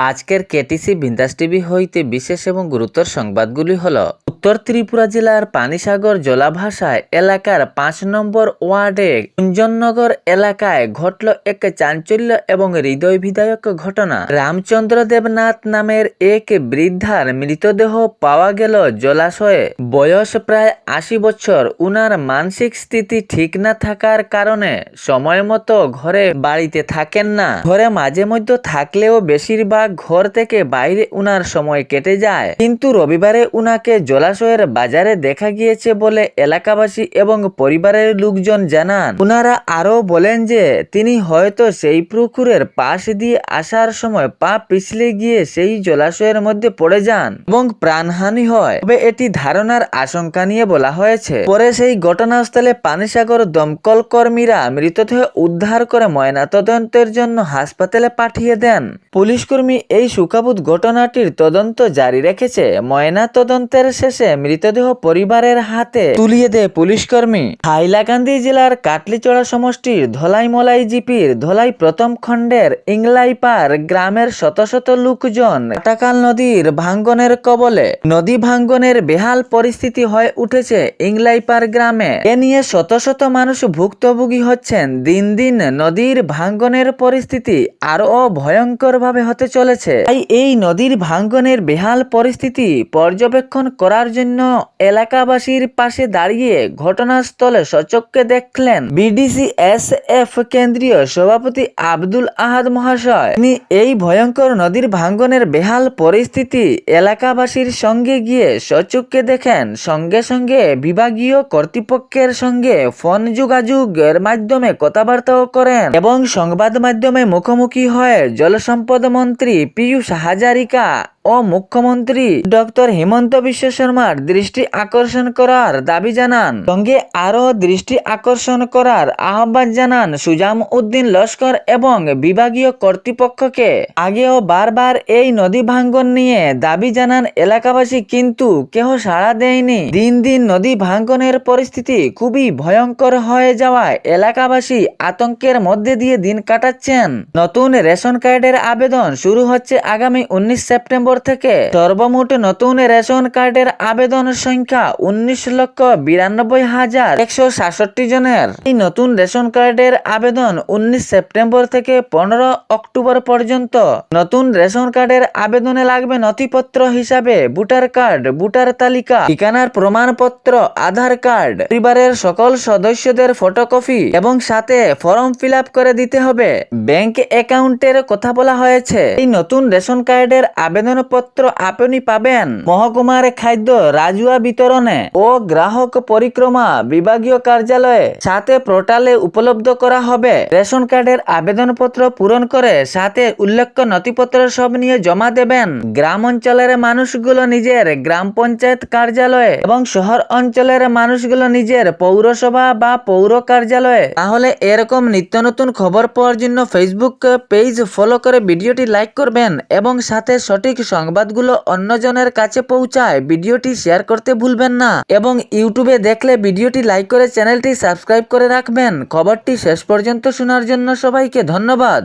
আজকের কেটিসি বিন্দাস টিভি হইতে বিশেষ এবং গুরুতর সংবাদগুলি হল উত্তর ত্রিপুরা জেলার পানিসাগর জলাভাষায় এলাকার পাঁচ নম্বর ওয়ার্ডে কুঞ্জননগর এলাকায় ঘটল এক চাঞ্চল্য এবং হৃদয় বিধায়ক ঘটনা। রামচন্দ্র দেবনাথ নামের এক বৃদ্ধার মৃতদেহ পাওয়া গেল জলাশয়ে। বয়স প্রায় আশি বছর। উনার মানসিক স্থিতি ঠিক না থাকার কারণে সময় মতো ঘরে বাড়িতে থাকেন না। ঘরে মাঝে মধ্যে থাকলেও বেশিরভাগ ঘর থেকে বাইরে উনার সময় কেটে যায়। কিন্তু রবিবারে উনাকে জলাশয়ের বাজারে দেখা গিয়েছে বলে এলাকাবাসী এবং পরিবারের লোকজন জানান। উনারা আরও বলেন যে, তিনি হয়তো সেই পুকুরের পাশ দিয়ে আসার সময় পা পিছলে গিয়ে সেই জলাশয়ের মধ্যে পড়ে যান এবং প্রাণহানি হয়। তবে এটি ধারণার আশঙ্কা নিয়ে বলা হয়েছে। পরে সেই ঘটনাস্থলে পানিসাগর দমকল কর্মীরা মৃতদেহ উদ্ধার করে ময়নাতদন্তের জন্য হাসপাতালে পাঠিয়ে দেন। পুলিশ কর্মী এই সুখাবুত ঘটনাটির তদন্ত জারি রেখেছে। ময়না তদন্তের শেষে মৃতদেহ পরিবারের হাতে তুলিয়ে দেয় পুলিশ কর্মী হাইলাকান্দি জেলার কাটলিচড়া সমষ্টির ধলাইমলাই জিপির ধলাই প্রথম খণ্ডের ইংলাইপার গ্রামের শত শত লোকজন টাকাল নদীর ভাঙ্গনের কবলে। নদী ভাঙ্গনের বেহাল পরিস্থিতি হয়ে উঠেছে ইংলাইপার গ্রামে। এ নিয়ে শত শত মানুষ ভুক্তভোগী হচ্ছেন। দিন দিন নদীর ভাঙ্গনের পরিস্থিতি আরও ভয়ঙ্কর ভাবে হতে চলেছে। তাই এই নদীর ভাঙ্গনের বেহাল পরিস্থিতি পর্যবেক্ষণ করার জন্য এলাকাবাসীর পাশে দাঁড়িয়ে ঘটনাস্থলে সচক্ষে দেখলেন বিডিসি এস এফ কেন্দ্রীয় সভাপতি আব্দুল আহাদ মহাশয়। তিনি এই ভয়ঙ্কর নদীর ভাঙ্গনের বেহাল পরিস্থিতি এলাকাবাসীর সঙ্গে গিয়ে সচক্ষে দেখেন। সঙ্গে সঙ্গে বিভাগীয় কর্তৃপক্ষের সঙ্গে ফোন যোগাযোগের মাধ্যমে কথাবার্তাও করেন এবং সংবাদ মাধ্যমে মুখোমুখি হয়ে জলসম্পদ মন্ত্রী পীযূষ হাজারিকা ও মুখ্যমন্ত্রী ডক্টর হেমন্ত বিশ্ব শর্মার দৃষ্টি আকর্ষণ করার দাবি জানান। সঙ্গে আরও দৃষ্টি আকর্ষণ করার আহ্বান জানান সুজাম উদ্দিন লস্কর এবং বিভাগীয় কর্তৃপক্ষকে। আগেও বারবার এই নদী ভাঙ্গন নিয়ে দাবি জানান এলাকাবাসী, কিন্তু কেহ সাড়া দেয়নি। দিন দিন নদী ভাঙ্গনের পরিস্থিতি খুবই ভয়ঙ্কর হয়ে যাওয়ায় এলাকাবাসী আতঙ্কের মধ্যে দিয়ে দিন কাটাচ্ছেন। নতুন রেশন কার্ডের আবেদন শুরু হচ্ছে আগামী উনিশ সেপ্টেম্বর থেকে সর্বমোট নতুন রেশন কার্ডের আবেদন সংখ্যা উনিশ লক্ষ বিরানব্বই হাজার একশো সাতষট্টি জনের। এই নতুন রেশন কার্ডের আবেদন উনিশ সেপ্টেম্বর থেকে পনেরো অক্টোবর পর্যন্ত। নতুন রেশন কার্ডের আবেদনে লাগবে নথিপত্র হিসাবে ভোটার কার্ড, ভোটার তালিকা, ঠিকানার প্রমাণপত্র, আধার কার্ড, পরিবারের সকল সদস্যদের ফটোকপি এবং সাথে ফর্ম ফিল করে দিতে হবে। ব্যাংক অ্যাকাউন্টের কথা বলা হয়েছে। এই নতুন রেশন কার্ডের আবেদনপত্র আপনি পাবেন। মহকুমার খাদ্য রাজুয়া বিতরণে ও গ্রাহক পরিক্রমা বিভাগীয় কার্যালয়ে সাথে পোর্টালে উপলব্ধ করা হবে। রেশন কার্ডের আবেদনপত্র পূরণ করে সাথে উল্লেখ্য নথিপত্র সব নিয়ে জমা দেবেন। গ্রাম অঞ্চলের মানুষগুলো নিজের গ্রাম পঞ্চায়েত কার্যালয়ে এবং শহর অঞ্চলের মানুষগুলো নিজের পৌরসভা বা পৌর কার্যালয়ে তাহলে এরকম নিত্য নতুন খবর পাওয়ার জন্য ফেসবুক পেজ ফলো করে ভিডিওটি লাইক করবেন এবং সাথে সঠিক সংবাদগুলো অন্যজনের কাছে পৌঁছায়, ভিডিওটি শেয়ার করতে ভুলবেন না এবং ইউটিউবে দেখলে ভিডিওটি লাইক করে চ্যানেলটি সাবস্ক্রাইব করে রাখবেন। খবরটি শেষ পর্যন্ত শোনার জন্য সবাইকে ধন্যবাদ।